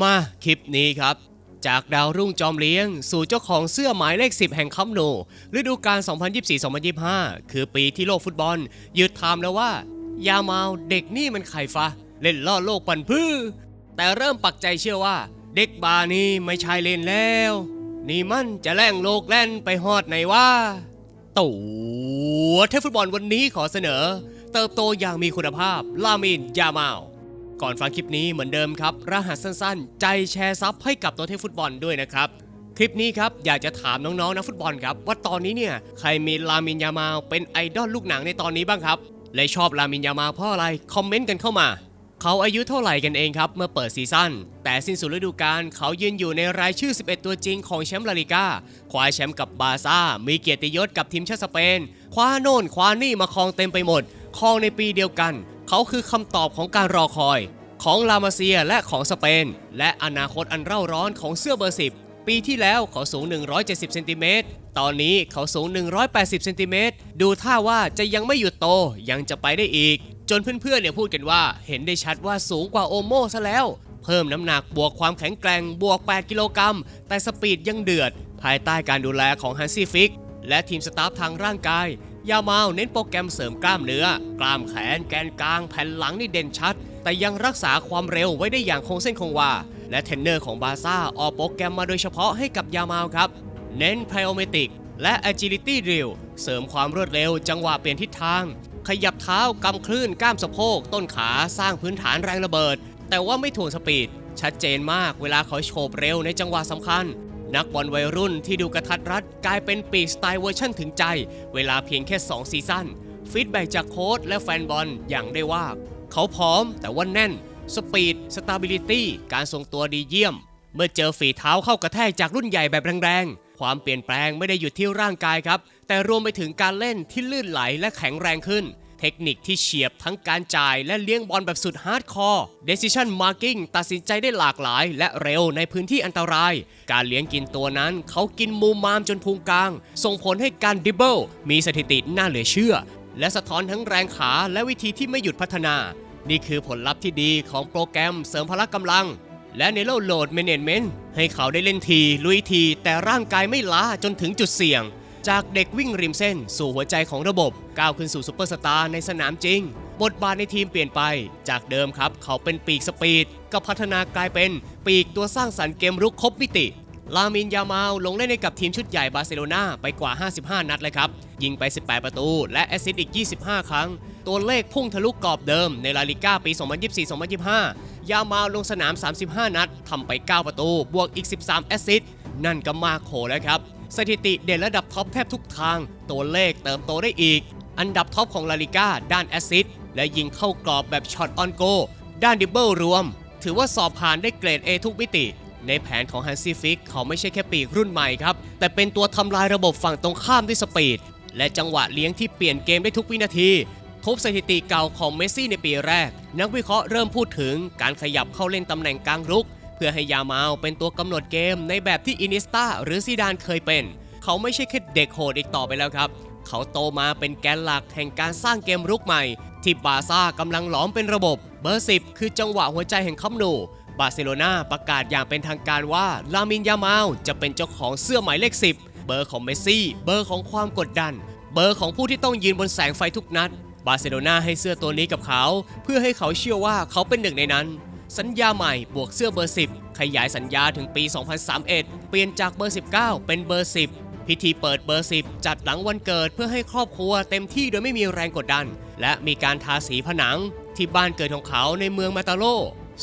มาคลิปนี้ครับ จากดาวรุ่งจอมเลี้ยง สู่เจ้าของเสื้อหมายเลข 10 แห่งคัมโนฤดูกาล 2024-2025 คือปีที่โลกฟุตบอลหยุดถามแล้วว่า ยาเมาเด็กนี่มันใครฟะ เล่นล่อโลกปันพื้อแต่เริ่มปักใจเชื่อว่า เด็กบานี่ไม่ใช่เล่นแล้ว นี่มันจะแล่งโลกแล่นไปฮอดไหนวะตัวเทพฟุตบอลวันนี้ขอเสนอ เติบโตอย่างมีคุณภาพลามินยาเมา ก่อนฟังคลิปนี้เหมือนเดิมครับ รหัสสั้นๆ ใจแชร์ซับให้กับตัวเทพฟุตบอลด้วยนะครับ คลิปนี้ครับอยากจะถามน้องๆนักฟุตบอลครับ ว่าตอนนี้เนี่ยใครมีลามินยามาเป็นไอดอลลูกหนังในตอนนี้บ้างครับ และชอบลามินยามาเพราะอะไร คอมเมนต์กันเข้ามา เขาอายุเท่าไหร่กันเองครับเมื่อเปิดซีซั่นแต่สิ้นสุดฤดูกาลเขายืนอยู่ในรายชื่อ 11 ตัวจริงของแชมป์ลาลิก้าคว้าแชมป์กับบาซ่า มีเกียรติยศกับทีมชาติสเปนคว้าโน่นคว้านี่มาครองเต็มไปหมดครองในปีเดียวกัน เขาคือคำตอบของการรอคอย ของลามาเซียและของสเปน และอนาคตอันเร่าร้อนของเสื้อเบอร์ 10 ปีที่แล้วเขาสูง 170เซนติเมตรตอนนี้เขาสูง 180เซนติเมตรดูท่าว่าจะยังไม่หยุดโตยังจะไปได้อีก จนเพื่อนๆเนี่ยพูดกันว่า เห็นได้ชัดว่าสูงกว่าโอโมซะแล้ว เพิ่มน้ำหนักบวกความแข็งแกร่งบวก 8 กิโลกรัมแต่สปีดยังเดือด ภายใต้การดูแลของฮันซี่ฟิก และทีมสตาฟทางร่างกาย ยามาลเน้นโปรแกรมเสริมกล้ามเนื้อ กล้ามแขน แกนกลาง แผ่นหลังนี่เด่นชัด แต่ยังรักษาความเร็วไว้ได้อย่างคงเส้นคงวา และเทรนเนอร์ของบาซ่าออกโปรแกรมมาโดยเฉพาะให้กับยามาลครับ เน้น p พโอเมติกและ agility drill เสริมความรวดเร็วจังหวะเปลี่ยนทิศทาง ขยับเท้ากำคลื่นกล้ามสะโพก ต้นขาสร้างพื้นฐานแรงระเบิด แต่ว่าไม่ถ่วงสปีดชัดเจนมากเวลาเขาโฉบเร็วในจังหวะสำคัญ นักบอลวัยรุ่นที่ดูกระทัดรัดกลายเป็นปีสไตล์เวอร์ชั่นถึงใจ เวลาเพียงแค่ 2 ซีซั่นฟีดแบ็จากโค้ชและแฟนบอลอย่างได้ว่า เขาพร้อมแต่ว่าแน่น สปีด สตาบิลิตี้การทรงตัวดีเยี่ยม เมื่อเจอฝีเท้าเข้ากระแทกจากรุ่นใหญ่แบบแรงๆ ความเปลี่ยนแปลงไม่ได้หยุดที่ร่างกายครับ แต่รวมไปถึงการเล่นที่ลื่นไหลและแข็งแรงขึ้น เทคนิคที่เฉียบทั้งการจ่ายและเลี้ยงบอลแบบสุดฮาร์ดคอร์ decision marking ตัดสินใจได้หลากหลาย และเร็วในพื้นที่อันตราย การเลี้ยงกินตัวนั้นเขากินมูมามจนพุงกลาง ส่งผลให้การดิบเบิลมีสถิติน่าเหลือเชื่อ และสะท้อนทั้งแรงขาและวิธีที่ไม่หยุดพัฒนา นี่คือผลลัพธ์ที่ดีของโปรแกรมเสริมพละกำลัง และในโลกโหลดเมเนจเมนต์ให้เขาได้เล่นทีลุยทีแต่ร่างกายไม่ล้าจนถึงจุดเสี่ยง จากเด็กวิ่งริมเส้น สู่หัวใจของระบบก้าวขึ้นสู่ซูเปอร์สตาร์ในสนามจริง บทบาทในทีมเปลี่ยนไป จากเดิมครับ เขาเป็นปีกสปีดก็พัฒนากลายเป็นปีกตัวสร้างสรรค์เกมรุกครบมิติ ลามินยามาลลงเล่นให้กับทีมชุดใหญ่บาร์เซโลนาไปกว่า 55 นัดเลยครับ ยิงไป 18 ประตู และแอสซิสต์อีก 25 ครั้ง ตัวเลขพุ่งทะลุกรอบเดิมในลาลิก้าปี 2024-2025 ยามาลลงสนาม 35 นัดทำไป 9 ประตู บวกอีก 13 แอสซิสต์นั่นก็มากโขแล้วครับ สถิติเด่นระดับท็อปแทบทุกทาง ตัวเลขเติมโตได้อีก อันดับท็อปของลาลิก้าด้านแอซิสต์และยิงเข้ากรอบแบบช็อตออนโกด้านดิบเบิลรวม ถือว่าสอบผ่านได้เกรด A ทุกมิติ ในแผนของฮันซีฟิกเขาไม่ใช่แค่ปีกรุ่นใหม่ครับ แต่เป็นตัวทำลายระบบฝั่งตรงข้ามด้วยสปีด และจังหวะเลี้ยงที่เปลี่ยนเกมได้ทุกวินาทีทุบสถิติเก่าของเมสซี่ในปีแรก นักวิเคราะห์เริ่มพูดถึงการขยับเข้าเล่นตำแหน่งกลางรุก เพื่อให้ยามาลเป็นตัวกำหนดเกมในแบบที่อินิสตาหรือซีดานเคยเป็น เขาไม่ใช่แค่เด็กโหดอีกต่อไปแล้วครับ เขาโตมาเป็นแกนหลักแห่งการสร้างเกมรุกใหม่ ที่บาซ่ากำลังหลอมเป็นระบบ เบอร์ 10 คือจังหวะหัวใจแห่งคัมป์นูบาร์เซโลนาประกาศอย่างเป็นทางการว่าลามินยามาลจะเป็นเจ้าของเสื้อหมายเลข 10 เบอร์ของเมสซี่ เบอร์ของความกดดัน เบอร์ของผู้ที่ต้องยืนบนแสงไฟทุกนัด บาร์เซโลนาให้เสื้อตัวนี้กับเขา เพื่อให้เขาเชื่อว่าเขาเป็นหนึ่งในนั้น สัญญาใหม่บวกเสื้อเบอร์ 10 ขยายสัญญาถึงปี 2031 เปลี่ยนจากเบอร์ 19 เป็นเบอร์ 10 พิธีเปิดเบอร์ 10 จัดหลังวันเกิดเพื่อให้ครอบครัวเต็มที่โดยไม่มีแรงกดดัน และมีการทาสีผนังที่บ้านเกิดของเขาในเมืองมาตาโล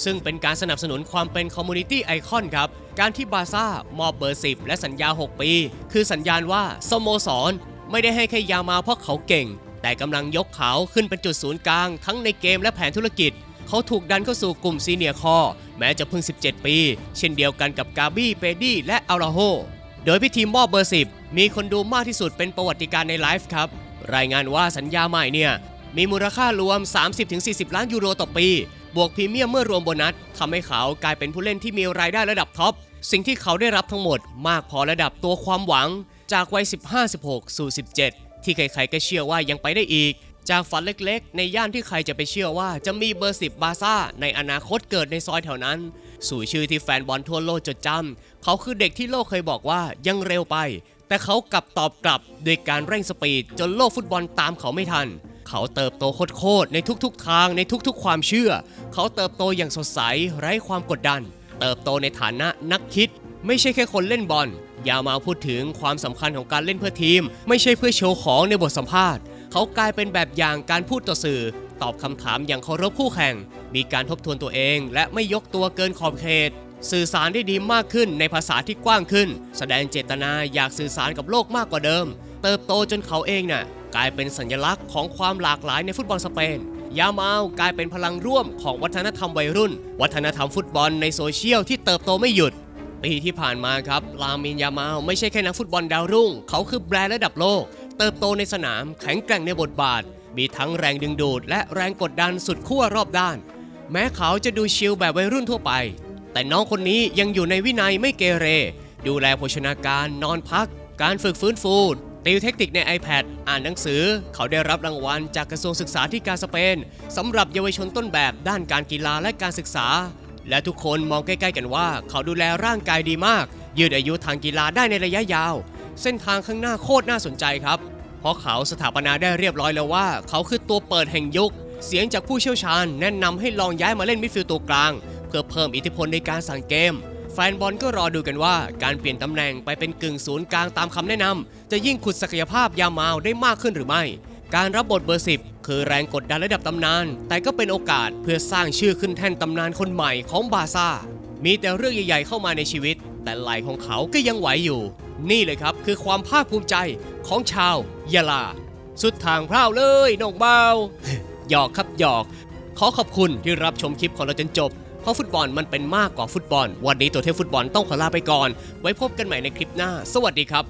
ซึ่งเป็นการสนับสนุนความเป็นคอมมูนิตี้ไอคอนครับ การที่บาซ่ามอบเบอร์ 10 และสัญญา 6 ปี คือสัญญาณว่าสโมสร ไม่ได้ให้แค่ยามาเพราะเขาเก่ง แต่กำลังยกเขาขึ้นเป็นจุดศูนย์กลาง ทั้งในเกมและแผนธุรกิจ เขาถูกดันเข้าสู่กลุ่มซีเนียร์คอแม้จะเพิ่ง 17 ปี เช่นเดียวกันกับกาบี้เปดี้และอาราโฮโดยพิธีมอบเบอร์ 10 มีคนดูมากที่สุดเป็นประวัติการในไลฟ์ครับ รายงานว่าสัญญาใหม่เนี่ย มีมูลค่ารวม 30-40 ล้านยูโรต่อปี บวกพรีเมียมเมื่อรวมโบนัสทำให้เขากลายเป็นผู้เล่นที่มีรายได้ระดับท็อปสิ่งที่เขาได้รับทั้งหมดมากพอระดับตัวความหวังจากวัย 15-16 สู่ 17 ที่ใครๆก็เชื่อว่ายังไปได้อีก จากฝันเล็กๆ ในย่านที่ใครจะไปเชื่อว่าจะมีเบอร์10บบาซ่าในอนาคตเกิดในซอยแถวนั้น สู่ชื่อที่แฟนบอลทั่วโลกจดจำเขาคือเด็กที่โลกเคยบอกว่ายังเร็วไป แต่เขากลับตอบกลับด้วยการเร่งสปีดจนโลกฟุตบอลตามเขาไม่ทัน เขาเติบโตโคตรๆในทุกๆทางในทุกๆ ความเชื่อ เขาเติบโตอย่างสดใสไร้ความกดดัน เติบโตในฐานะนักคิด ไม่ใช่แค่คนเล่นบอลอย่ามาพูดถึงความสำคัญของการเล่นเพื่อทีม ไม่ใช่เพื่อโชว์ของในบทสัมภาษณ์ เขากลายเป็นแบบอย่างการพูดต่อสื่อ ตอบคำถามอย่างเคารพคู่แข่ง มีการทบทวนตัวเอง และไม่ยกตัวเกินขอบเขต สื่อสารได้ดีมากขึ้นในภาษาที่กว้างขึ้น แสดงเจตนาอยากสื่อสารกับโลกมากกว่าเดิม เติบโตจนเขาเองน่ะกลายเป็นสัญลักษณ์ของความหลากหลายในฟุตบอลสเปนยามาวกลายเป็นพลังร่วมของวัฒนธรรมวัยรุ่น วัฒนธรรมฟุตบอลในโซเชียลที่เติบโตไม่หยุด ปีที่ผ่านมาครับ ลามินยามาวไม่ใช่แค่นักฟุตบอลดาวรุ่ง เขาคือแบรนด์ระดับโลก ติบโตในสนามแข็งแกร่งในบทบาท มีทั้งแรงดึงดูด และแรงกดดันสุดขั้วรอบด้าน แม้เขาจะดูชิลแบบวัยรุ่นทั่วไป แต่น้องคนนี้ยังอยู่ในวินัยไม่เกเร ดูแลโภชนาการนอนพัก การฝึกฟื้นฟูติวเทคนิคใน iPad อ่านหนังสือ เขาได้รับรางวัลจากกระทรวงศึกษาธิการสเปนสำหรับเยาวชนต้นแบบด้านการกีฬาและการศึกษา และทุกคนมองใกล้ๆกันว่า เขาดูแลร่างกายดีมาก ยืดอายุทางกีฬาได้ในระยะยาว เส้นทางข้างหน้าโคตรน่าสนใจครับ เพราะเขาสถาปนาได้เรียบร้อยแล้วว่า เขาคือตัวเปิดแห่งยุค เสียงจากผู้เชี่ยวชาญแนะนำให้ลองย้ายมาเล่นมิดฟิลด์ตัวกลาง เพื่อเพิ่มอิทธิพลในการสั่งเกม แฟนบอลก็รอดูกันว่าการเปลี่ยนตำแหน่งไปเป็นกึ่งศูนย์กลางตามคำแนะนำจะยิ่งขุดศักยภาพยามาวได้มากขึ้นหรือไม่ การรับบทเบอร์สิบคือแรงกดดันระดับตำนาน แต่ก็เป็นโอกาสเพื่อสร้างชื่อขึ้นแท่นตำนานคนใหม่ของบาซ่ามีแต่เรื่องใหญ่ๆเข้ามาในชีวิต แต่ไหลของเขาก็ยังไหวอยู่ นี่เลยครับคือความภาคภูมิใจของชาวยาลา สุดทางพร้าวเลยน้องเบาหยอกครับหยอก ขอขอบคุณที่รับชมคลิปของเราจนจบ เพราะฟุตบอลมันเป็นมากกว่าฟุตบอล วันนี้ตัวเทพฟุตบอลต้องขอลาไปก่อน ไว้พบกันใหม่ในคลิปหน้า สวัสดีครับ